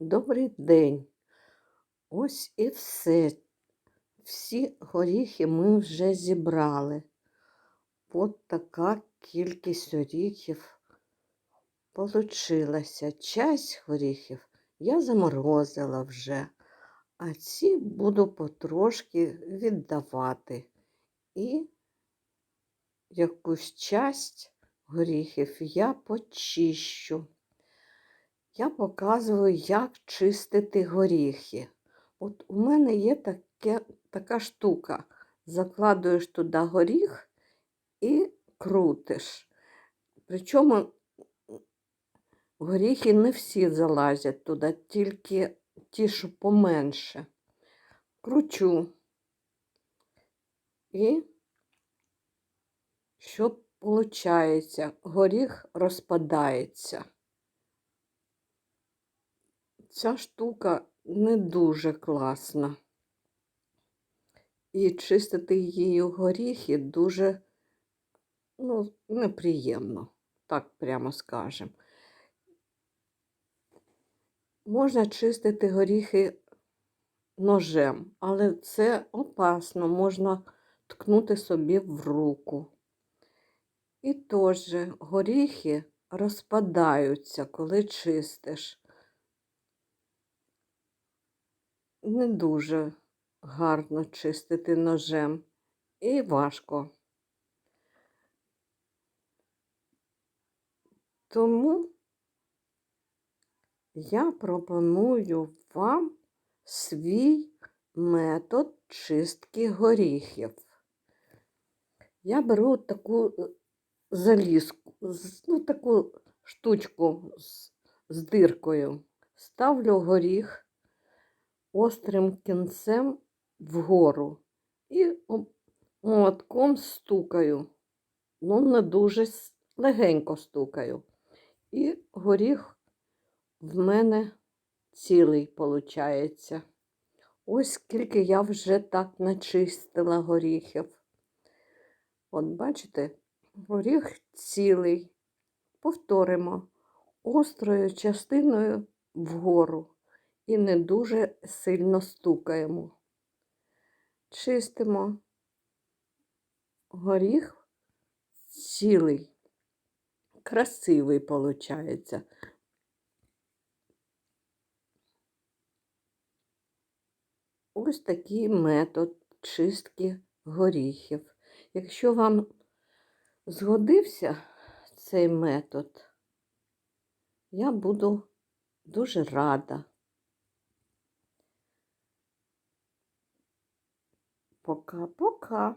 Добрий день. Ось і все. Всі горіхи ми вже зібрали. От така кількість горіхів получилася. Часть горіхів я заморозила вже, а ці буду потрошки віддавати. І якусь часть горіхів я почищу. Я показую, як чистити горіхи. От у мене є таке, така штука. Закладуєш туди горіх і крутиш. Причому горіхи не всі залазять туди, тільки ті, що поменше. Кручу. І що виходить? Горіх розпадається. Ця штука не дуже класна. І чистити її горіхи дуже ну, неприємно, так прямо скажемо. Можна чистити горіхи ножем, але це опасно, можна ткнути собі в руку. І теж горіхи розпадаються, коли чистиш. Не дуже гарно чистити ножем і важко. Тому я пропоную вам свій метод чистки горіхів. Я беру таку е, залізку, ну, таку штучку з, з диркою, ставлю горіх острим кінцем вгору і молотком стукаю. Ну, не дуже легенько стукаю. І горіх в мене цілий виходить. Ось скільки я вже так начистила горіхів. От бачите, горіх цілий. Повторимо острою частиною вгору і не дуже сильно стукаємо. Чистимо горіх цілий, красивий виходить. Ось такий метод чистки горіхів. Якщо вам згодився цей метод, я буду дуже рада. Пока-пока.